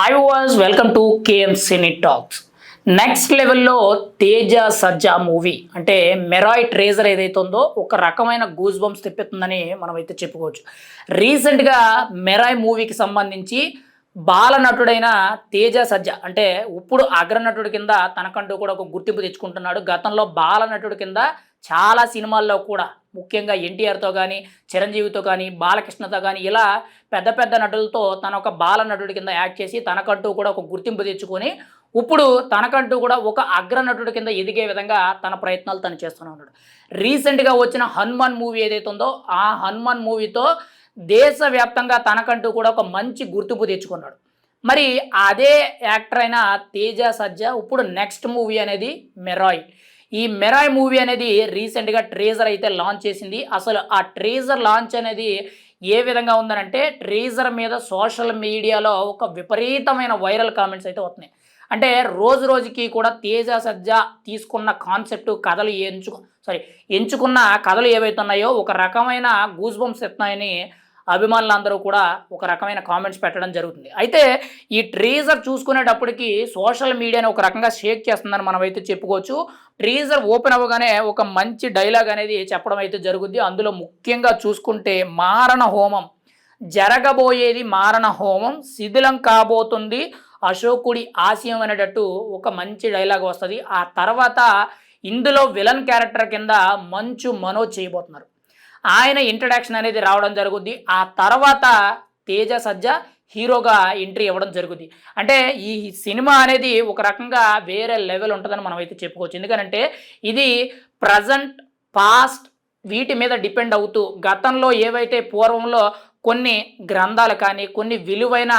Hi was welcome to K M cine talks next లెవెల్లో తేజ సజ్జా movie అంటే Mirai treasure ఏదైతే ఉందో ఒక రకమైన గూజ్ బంప్స్ తెప్పిస్తుందని మనం అయితే చెప్పుకోవచ్చు రీసెంట్గా మెరాయ్ మూవీకి సంబంధించి బాల నటుడైన తేజ సజ్జ అంటే ఇప్పుడు అగ్రనటుడి కింద తనకంటూ కూడా ఒక గుర్తింపు తెచ్చుకుంటున్నాడు. గతంలో బాల నటుడి కింద చాలా సినిమాల్లో కూడా ముఖ్యంగా ఎన్టీఆర్తో కానీ చిరంజీవితో కానీ బాలకృష్ణతో కానీ ఇలా పెద్ద పెద్ద నటులతో తన ఒక బాల నటుడి కింద యాక్ట్ చేసి తనకంటూ కూడా ఒక గుర్తింపు తెచ్చుకొని ఇప్పుడు తనకంటూ కూడా ఒక అగ్రనటుడి కింద ఎదిగే విధంగా తన ప్రయత్నాలు తను చేస్తూనే ఉన్నాడు. రీసెంట్గా వచ్చిన హనుమాన్ మూవీ ఏదైతే ఉందో ఆ హనుమాన్ మూవీతో దేశవ్యాప్తంగా తనకంటూ కూడా ఒక మంచి గుర్తింపు తెచ్చుకున్నాడు. మరి అదే యాక్టర్ అయిన తేజ సజ్జ ఇప్పుడు నెక్స్ట్ మూవీ అనేది మెరాయ్. ఈ మెరాయ్ మూవీ అనేది రీసెంట్గా ట్రేజర్ అయితే లాంచ్ చేసింది. అసలు ఆ ట్రేజర్ లాంచ్ అనేది ఏ విధంగా ఉందనంటే ట్రేజర్ మీద సోషల్ మీడియాలో ఒక విపరీతమైన వైరల్ కామెంట్స్ అయితే వస్తున్నాయి. అంటే రోజు రోజుకి కూడా తేజ సజ్జ తీసుకున్న కాన్సెప్ట్ కథలు ఎంచుకు సారీ ఎంచుకున్న కథలు ఏవైతే ఉన్నాయో ఒక రకమైన గూజ్బంప్స్ ఎత్తున్నాయని అభిమానులందరూ కూడా ఒక రకమైన కామెంట్స్ పెట్టడం జరుగుతుంది. అయితే ఈ ట్రీజర్ చూసుకునేటప్పటికి సోషల్ మీడియాని ఒక రకంగా షేక్ చేస్తుందని మనం అయితే చెప్పుకోవచ్చు. ట్రీజర్ ఓపెన్ అవ్వగానే ఒక మంచి డైలాగ్ అనేది చెప్పడం అయితే జరుగుద్ది. అందులో ముఖ్యంగా చూసుకుంటే మారణ హోమం. జరగబోయేది మారణ హోమం. శిథిలం కాబోతుంది. అశోకుడి ఆశయం అనేటట్టు ఒక మంచి డైలాగ్ వస్తుంది. ఆ తర్వాత ఇందులో విలన్ క్యారెక్టర్ కింద మంచు మనోజ్ చేయబోతున్నారు. ఆయన ఇంట్రడక్షన్ అనేది రావడం జరుగుద్ది. ఆ తర్వాత తేజ సజ్జ హీరోగా ఎంట్రీ ఇవ్వడం జరుగుద్ది. అంటే ఈ సినిమా అనేది ఒక రకంగా వేరే లెవెల్ ఉంటుందని మనం అయితే చెప్పుకోవచ్చు. ఎందుకంటే ఇది ప్రజెంట్ పాస్ట్ వీటి మీద డిపెండ్ అవుతూ గతంలో ఏవైతే పూర్వంలో కొన్ని గ్రంథాలు కానీ కొన్ని విలువైన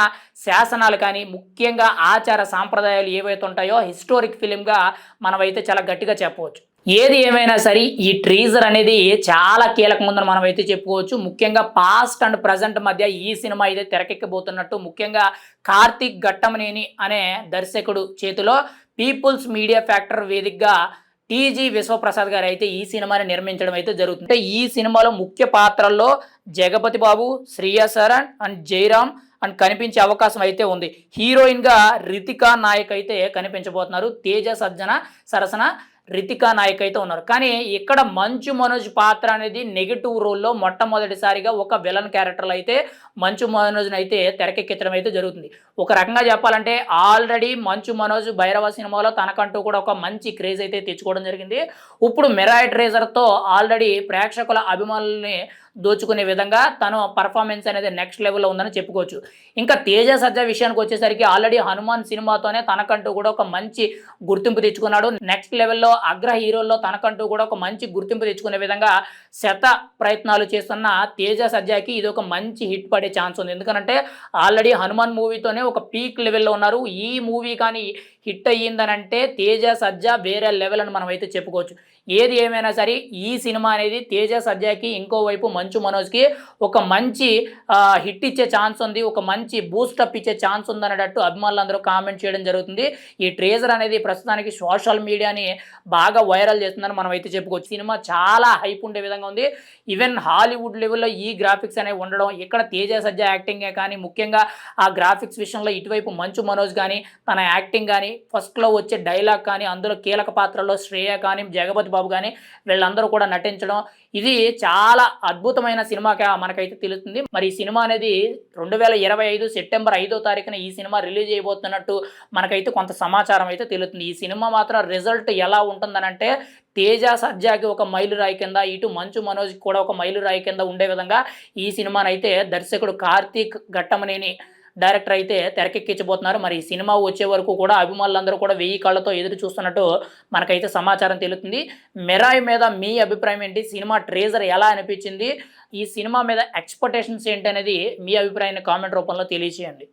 శాసనాలు కానీ ముఖ్యంగా ఆచార సాంప్రదాయాలు ఏవైతే ఉంటాయో హిస్టోరిక్ ఫిలింగా మనమైతే చాలా గట్టిగా చెప్పవచ్చు. ఏది ఏమైనా సరే ఈ ట్రీజర్ అనేది చాలా కీలకముందని మనం అయితే చెప్పుకోవచ్చు. ముఖ్యంగా పాస్ట్ అండ్ ప్రజెంట్ మధ్య ఈ సినిమా అయితే తెరకెక్కబోతున్నట్టు ముఖ్యంగా కార్తీక్ ఘట్టమనేని అనే దర్శకుడు చేతిలో పీపుల్స్ మీడియా ఫ్యాక్టర్ వేదికగా టీజీ విశ్వప్రసాద్ గారు అయితే ఈ సినిమాని నిర్మించడం అయితే జరుగుతుంది. అంటే ఈ సినిమాలో ముఖ్య పాత్రల్లో జగపతి బాబు శ్రీయాశరణ్ అండ్ జయరామ్ అండ్ కనిపించే అవకాశం అయితే ఉంది. హీరోయిన్గా రితికా నాయక్ అయితే కనిపించబోతున్నారు. తేజ సజ్జన సరసన రితికా నాయక్ అయితే ఉన్నారు. కానీ ఇక్కడ మంచు మనోజ్ పాత్ర అనేది నెగిటివ్ రోల్లో మొట్టమొదటిసారిగా ఒక విలన్ క్యారెక్టర్లు అయితే మంచు మనోజ్ని అయితే తెరకెక్కించడం అయితే జరుగుతుంది. ఒక రకంగా చెప్పాలంటే ఆల్రెడీ మంచు మనోజ్ భైరవ సినిమాలో తనకంటూ కూడా ఒక మంచి క్రేజ్ అయితే తెచ్చుకోవడం జరిగింది. ఇప్పుడు మెరాయిట్ రేజర్తో ఆల్రెడీ ప్రేక్షకుల అభిమానుల్ని దోచుకునే విధంగా తను పర్ఫార్మెన్స్ అనేది నెక్స్ట్ లెవెల్లో ఉందని చెప్పుకోవచ్చు. ఇంకా తేజ సజ్జ విషయానికి వచ్చేసరికి ఆల్రెడీ హనుమాన్ సినిమాతోనే తనకంటూ కూడా ఒక మంచి గుర్తింపు తెచ్చుకున్నాడు. నెక్స్ట్ లెవెల్లో అగ్ర హీరోల్లో తనకంటూ కూడా ఒక మంచి గుర్తింపు తెచ్చుకునే విధంగా శత ప్రయత్నాలు చేస్తున్న తేజ సజ్జాకి ఇది ఒక మంచి హిట్ పడే ఛాన్స్ ఉంది. ఎందుకంటే ఆల్రెడీ హనుమాన్ మూవీతోనే ఒక పీక్ లెవెల్లో ఉన్నారు. ఈ మూవీ కానీ హిట్ అయ్యిందనంటే తేజ సజ్జ వేరే లెవెల్ అని మనం అయితే చెప్పుకోవచ్చు. ఏది ఏమైనా సరే ఈ సినిమా అనేది తేజ సజ్జాకి ఇంకోవైపు మంచు మనోజ్కి ఒక మంచి హిట్ ఇచ్చే ఛాన్స్ ఉంది ఒక మంచి బూస్టప్ ఇచ్చే ఛాన్స్ ఉందనేటట్టు అభిమానులందరూ కామెంట్ చేయడం జరుగుతుంది. ఈ ట్రేజర్ అనేది ప్రస్తుతానికి సోషల్ మీడియాని బాగా వైరల్ చేస్తుందని మనం అయితే చెప్పుకోవచ్చు. సినిమా చాలా హైప్ ఉండే విధంగా ఉంది. ఈవెన్ హాలీవుడ్ లెవెల్లో ఈ గ్రాఫిక్స్ అనేవి ఉండడం ఇక్కడ తేజ సజ్జ యాక్టింగే కానీ ముఖ్యంగా ఆ గ్రాఫిక్స్ విషయంలో ఇటువైపు మంచు మనోజ్ కానీ తన యాక్టింగ్ కానీ ఫస్ట్లో వచ్చే డైలాగ్ కానీ అందులో కీలక పాత్రలో శ్రేయ కానీ జగపతి బాబు కానీ వీళ్ళందరూ కూడా నటించడం ఇది చాలా అద్భుతమైన సినిమాగా మనకైతే తెలుస్తుంది. మరి ఈ సినిమా అనేది రెండు వేల ఇరవై ఐదు సెప్టెంబర్ ఐదో తారీఖున ఈ సినిమా రిలీజ్ అయిపోతున్నట్టు మనకైతే కొంత సమాచారం అయితే తెలుస్తుంది. ఈ సినిమా మాత్రం రిజల్ట్ ఎలా ఉంటుందనంటే తేజ సజ్జాకి ఒక మైలురాయి కింద ఇటు మంచు మనోజ్కి కూడా ఒక మైలురాయి కింద ఉండే విధంగా ఈ సినిమానైతే దర్శకుడు కార్తీక్ ఘట్టమనేని డైరెక్టర్ అయితే తెరకెక్కించబోతున్నారు. మరి ఈ సినిమా వచ్చే వరకు కూడా అభిమానులందరూ కూడా వెయ్యి కళ్ళతో ఎదురు చూస్తున్నట్టు మనకైతే సమాచారం తెలుస్తుంది. మెరాయ్ మీద మీ అభిప్రాయం ఏంటి? సినిమా ట్రేజర్ ఎలా అనిపించింది? ఈ సినిమా మీద ఎక్స్పెక్టేషన్స్ ఏంటి అనేది మీ అభిప్రాయాన్ని కామెంట్ రూపంలో తెలియచేయండి.